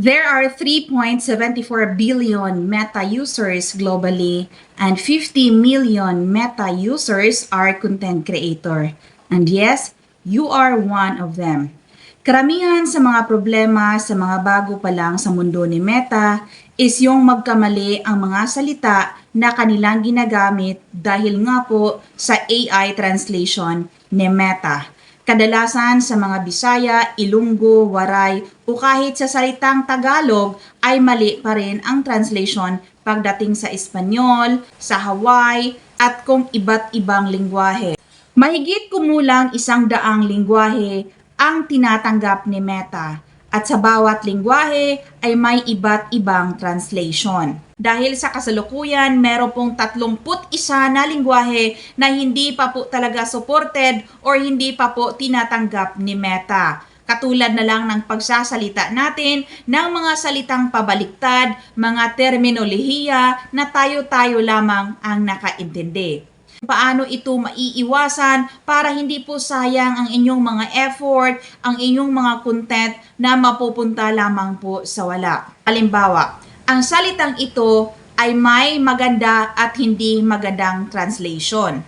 There are 3.74 billion Meta users globally and 50 million Meta users are content creator. And yes, you are one of them. Karamihan sa mga problema sa mga bago pa lang sa mundo ni Meta is yung magkamali ang mga salita na kanilang ginagamit dahil nga po sa AI translation ni Meta. Kadalasan sa mga Bisaya, Ilunggo, Waray o kahit sa salitang Tagalog ay mali pa rin ang translation pagdating sa Espanyol, sa Hawaii at kung iba't ibang lingwahe. Mahigit kumulang isang daang lingwahe ang tinatanggap ni Meta at sa bawat lingwahe ay may iba't ibang translation. Dahil sa kasalukuyan, meron pong 31 na lingwahe na hindi pa po talaga supported or hindi pa po tinatanggap ni Meta. Katulad na lang ng pagsasalita natin ng mga salitang pabaliktad, mga terminolohiya na tayo-tayo lamang ang nakaintindi paano ito maiiwasan para hindi po sayang ang inyong mga effort, ang inyong mga content na mapupunta lamang po sa wala. Halimbawa, ang salitang ito ay may maganda at hindi magandang translation.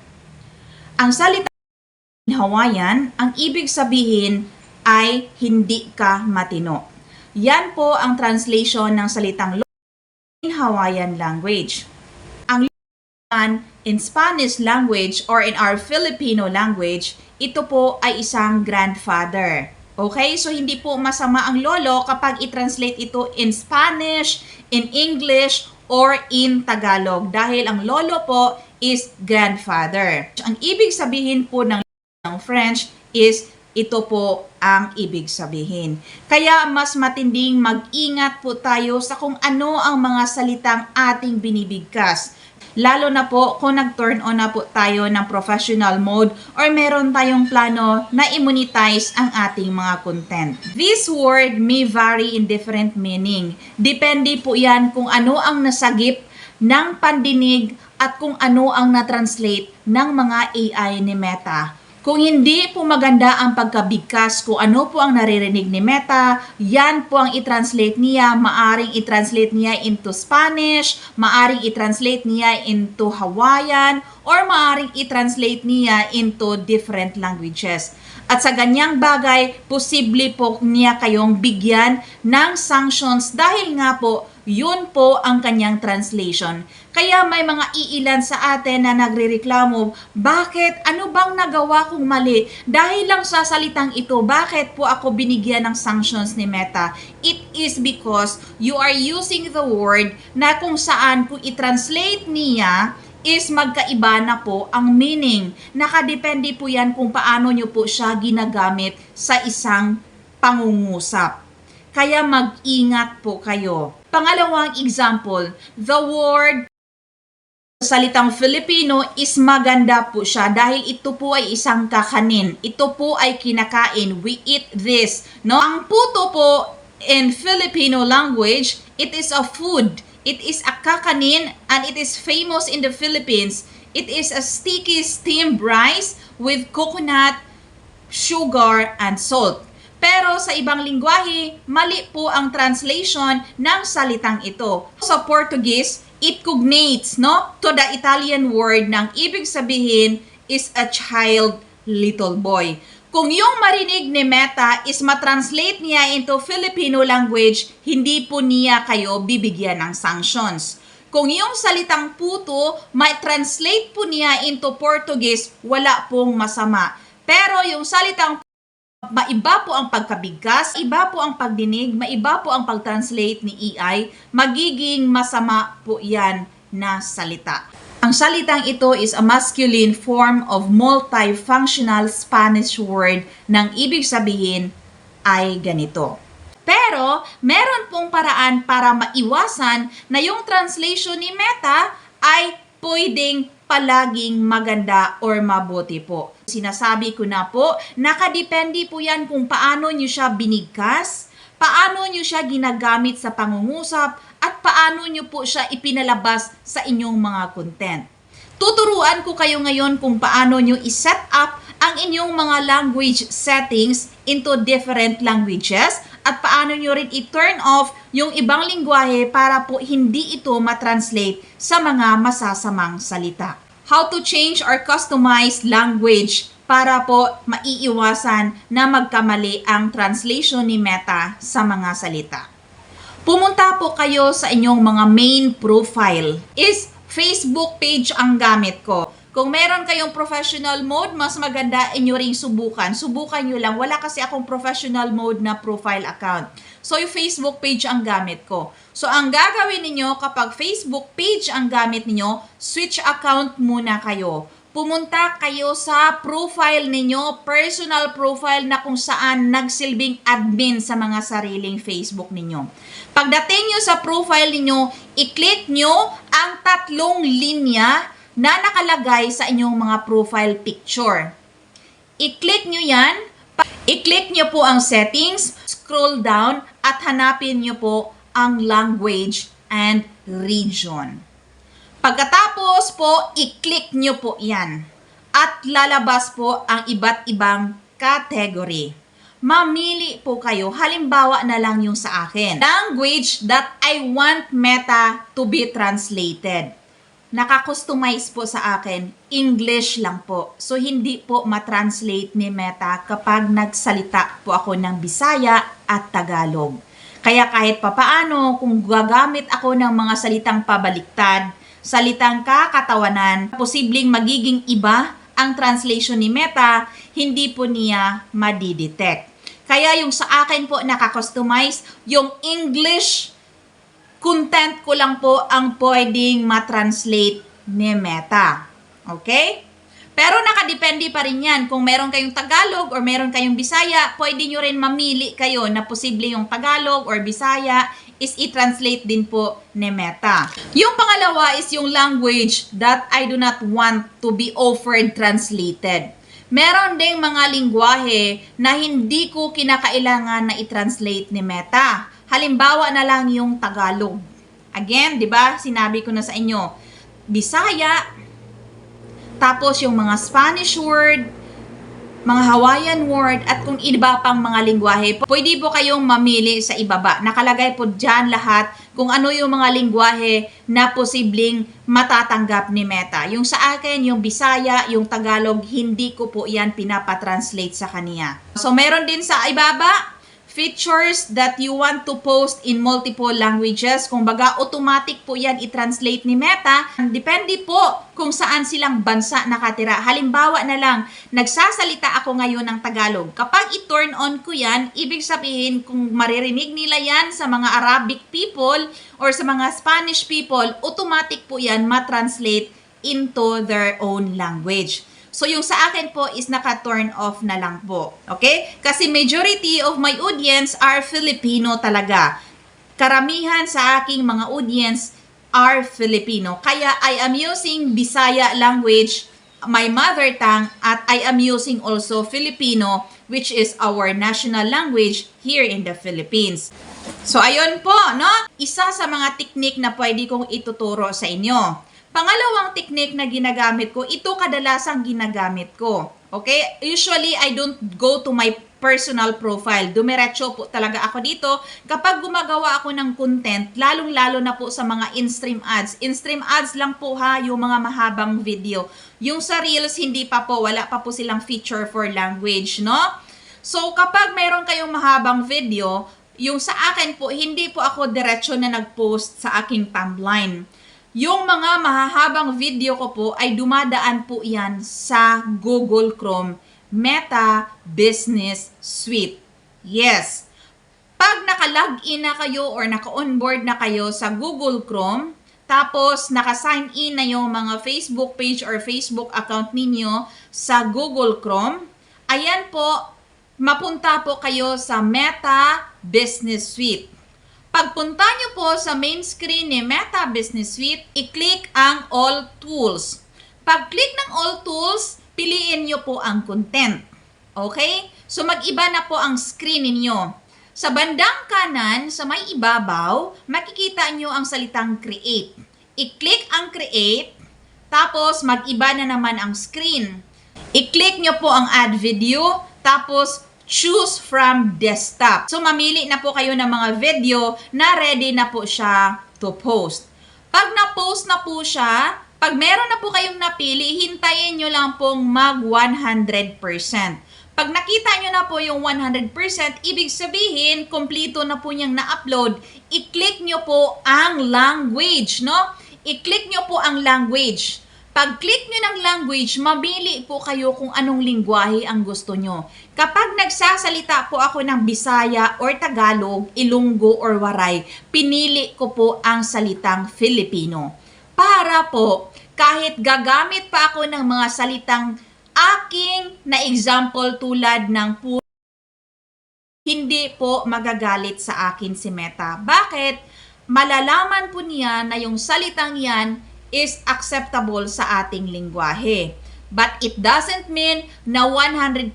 Ang salitang Hawaiian, ang ibig sabihin ay hindi ka matino. Yan po ang translation ng salitang in Hawaiian language. Ang in Spanish language or in our Filipino language, ito po ay isang grandfather. Okay? So, hindi po masama ang lolo kapag i-translate ito in Spanish, in English, or in Tagalog. Dahil ang lolo po is grandfather. Ang ibig sabihin po ng, ng French is ito po ang ibig sabihin. Kaya mas matinding mag-ingat po tayo sa kung ano ang mga salitang ating binibigkas. Lalo na po kung nag-turn on na po tayo ng professional mode or meron tayong plano na i-monetize ang ating mga content. This word may vary in different meaning. Depende po yan kung ano ang nasagip ng pandinig at kung ano ang na-translate ng mga AI ni Meta. Kung hindi po maganda ang pagkabigkas kung ano po ang naririnig ni Meta, yan po ang i-translate niya. Maaring i-translate niya into Spanish, maaring i-translate niya into Hawaiian, or maaring i-translate niya into different languages. At sa ganyang bagay, posible po niya kayong bigyan ng sanctions dahil nga po yun po ang kanyang translation. Kaya may mga iilan sa atin na nagrereklamo, bakit? Ano bang nagawa kong mali? Dahil lang sa salitang ito, bakit po ako binigyan ng sanctions ni Meta? It is because you are using the word na kung saan kung i-translate niya, is magkaiba na po ang meaning. Nakadepende po yan kung paano nyo po siya ginagamit sa isang pangungusap. Kaya mag-ingat po kayo. Pangalawang example, the word salitang Filipino is maganda po siya dahil ito po ay isang kakanin. Ito po ay kinakain. We eat this. No? Ang puto po in Filipino language, it is a food. It is a kakanin and it is famous in the Philippines. It is a sticky steamed rice with coconut, sugar, and salt. Pero sa ibang lingwahe, mali po ang translation ng salitang ito. Sa Portuguese, it cognates no, to the Italian word ng ibig sabihin is a child, little boy. Kung yung marinig ni Meta is matranslate niya into Filipino language, hindi po niya kayo bibigyan ng sanctions. Kung yung salitang puto, may translate po niya into Portuguese, wala pong masama. Pero yung salitang maiba po ang pagkabigkas, iba po ang pagdinig, maiba po ang pag-translate ni EI, magiging masama po yan na salita. Ang salitang ito is a masculine form of multifunctional Spanish word ng ibig sabihin ay ganito. Pero, meron pong paraan para maiwasan na yung translation ni Meta ay pwedeng palaging maganda or mabuti po. Sinasabi ko na po, nakadepende po yan kung paano nyo siya binigkas, paano nyo siya ginagamit sa pangungusap, paano nyo po siya ipinalabas sa inyong mga content. Tuturuan ko kayo ngayon kung paano nyo i-set up ang inyong mga language settings into different languages at paano nyo rin i-turn off yung ibang lingwahe para po hindi ito matranslate sa mga masasamang salita. How to change or customize language para po maiiwasan na magkamali ang translation ni Meta sa mga salita. Pumunta po kayo sa inyong mga main profile. Is Facebook page ang gamit ko. Kung meron kayong professional mode, mas maganda inyo ring subukan. Subukan nyo lang. Wala kasi akong professional mode na profile account. So, yung Facebook page ang gamit ko. So, ang gagawin ninyo kapag Facebook page ang gamit ninyo, switch account muna kayo. Pumunta kayo sa profile ninyo, personal profile na kung saan nagsilbing admin sa mga sariling Facebook ninyo. Pagdating nyo sa profile ninyo, i-click nyo ang tatlong linya na nakalagay sa inyong mga profile picture. I-click nyo yan, i-click nyo po ang settings, scroll down, at hanapin nyo po ang language and region. Pagkatapos po, i-click nyo po yan. At lalabas po ang iba't ibang category. Mamili po kayo. Halimbawa na lang yung sa akin. Language that I want Meta to be translated. Nakakustomize po sa akin, English lang po. So, hindi po matranslate ni Meta kapag nagsalita po ako ng Bisaya at Tagalog. Kaya kahit papaano, kung gagamit ako ng mga salitang pabaliktad, salitang kakatawanan, posibleng magiging iba ang translation ni Meta, hindi po niya madidetect. Kaya yung sa akin po nakakustomize, yung English content ko lang po ang pwedeng matranslate ni Meta. Okay? Pero nakadepende pa rin yan. Kung meron kayong Tagalog or meron kayong Bisaya, pwede nyo rin mamili kayo na posible yung Tagalog or Bisaya is i-translate din po ni Meta. Yung pangalawa is yung language that I do not want to be offered translated. Meron ding mga lingwahe na hindi ko kinakailangan na i-translate ni Meta. Halimbawa na lang yung Tagalog. Again, 'di ba? Sinabi ko na sa inyo, Bisaya, tapos yung mga Spanish word, mga Hawaiian word, at kung iba pang mga lingwahe, pwede po kayong mamili sa ibaba. Nakalagay po dyan lahat kung ano yung mga lingwahe na posibleng matatanggap ni Meta. Yung sa akin, yung Bisaya, yung Tagalog, hindi ko po yan pinapatranslate sa kaniya. So, meron din sa ibaba, features that you want to post in multiple languages. Kung baga, automatic po yan i-translate ni Meta. Depende po kung saan silang bansa nakatira. Halimbawa na lang, nagsasalita ako ngayon ng Tagalog. Kapag i-turn on ko yan, ibig sabihin kung maririnig nila yan sa mga Arabic people or sa mga Spanish people, automatic po yan matranslate into their own language. So, yung sa akin po is naka-turn off na lang po. Okay? Kasi majority of my audience are Filipino talaga. Karamihan sa aking mga audience are Filipino. Kaya I am using Bisaya language, my mother tongue, at I am using also Filipino, which is our national language here in the Philippines. So, ayun po, no? Isa sa mga teknik na pwede kong ituturo sa inyo. Pangalawang technique na ginagamit ko, ito kadalasang ginagamit ko. Okay? Usually, I don't go to my personal profile. Dumiretso po talaga ako dito. Kapag gumagawa ako ng content, lalong-lalo na po sa mga in-stream ads. In-stream ads lang po ha, yung mga mahabang video. Yung sa Reels, hindi pa po, wala pa po silang feature for language, no? So, kapag mayroon kayong mahabang video, yung sa akin po, hindi po ako diretso na nag-post sa aking timeline. Yung mga mahahabang video ko po ay dumadaan po yan sa Google Chrome Meta Business Suite. Yes. Pag naka-login na kayo or naka-onboard na kayo sa Google Chrome, tapos naka-sign in na yung mga Facebook page or Facebook account ninyo sa Google Chrome, ayan po, mapunta po kayo sa Meta Business Suite. Pagpunta nyo po sa main screen ni Meta Business Suite, i-click ang All Tools. Pag-click ng All Tools, piliin nyo po ang content. Okay? So mag-iba na po ang screen ninyo. Sa bandang kanan, sa may ibabaw, makikita nyo ang salitang Create. I-click ang Create, tapos mag-iba na naman ang screen. I-click nyo po ang Add Video, tapos choose from desktop. So, mamili na po kayo ng mga video na ready na po siya to post. Pag na-post na po siya, pag meron na po kayong napili, hintayin nyo lang pong mag 100%. Pag nakita nyo na po yung 100%, ibig sabihin, kompleto na po niyang na-upload, i-click nyo po ang language, no? I-click nyo po ang language. Pag-click nyo ng language, mamili po kayo kung anong lingwahe ang gusto nyo. Kapag nagsasalita po ako ng Bisaya or Tagalog, Ilonggo or Waray, pinili ko po ang salitang Filipino. Para po, kahit gagamit pa ako ng mga salitang aking na example tulad ng pu hindi po magagalit sa akin si Meta. Bakit? Malalaman po niya na yung salitang yan is acceptable sa ating lingwahe. But it doesn't mean na 100%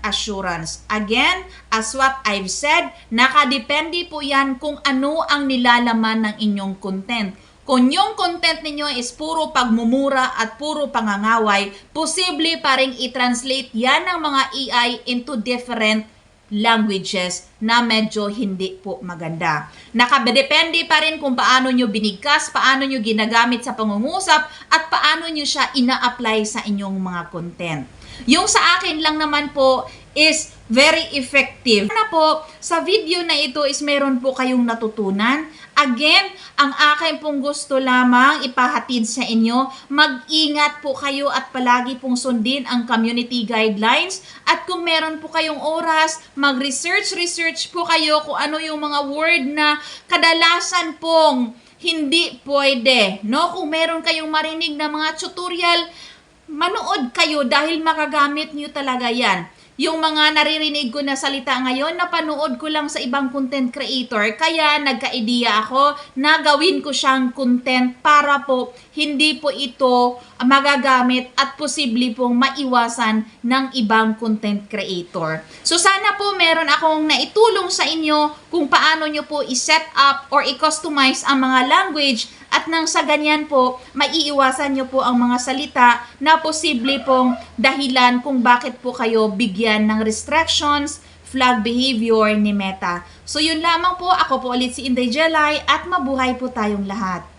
assurance. Again, as what I've said, nakadepende po yan kung ano ang nilalaman ng inyong content. Kung yung content ninyo is puro pagmumura at puro pangangaway, posible pa rin i-translate yan ng mga AI into different languages na medyo hindi po maganda. Nakadepende pa rin kung paano nyo binigkas, paano nyo ginagamit sa pangungusap, at paano nyo siya ina-apply sa inyong mga content. Yung sa akin lang naman po is very effective. Na po, sa video na ito is meron po kayong natutunan. Again, ang akin pong gusto lamang ipahatid sa inyo, mag-ingat po kayo at palagi pong sundin ang community guidelines. At kung meron po kayong oras, mag-research-research po kayo kung ano yung mga word na kadalasan pong hindi pwede. No? Kung meron kayong marinig na mga tutorial, manood kayo dahil makagamit nyo talaga yan. Yung mga naririnig ko na salita ngayon, napanood ko lang sa ibang content creator. Kaya nagka-idea ako na gawin ko siyang content para po hindi po ito magagamit at posible pong maiwasan ng ibang content creator. So sana po meron akong naitulong sa inyo kung paano nyo po i-set up or i-customize ang mga language at nang sa ganyan po, maiiwasan nyo po ang mga salita na posible pong dahilan kung bakit po kayo bigyan ng restrictions, flag behavior ni Meta. So yun lamang po, ako po ulit si Inday Jelay at mabuhay po tayong lahat.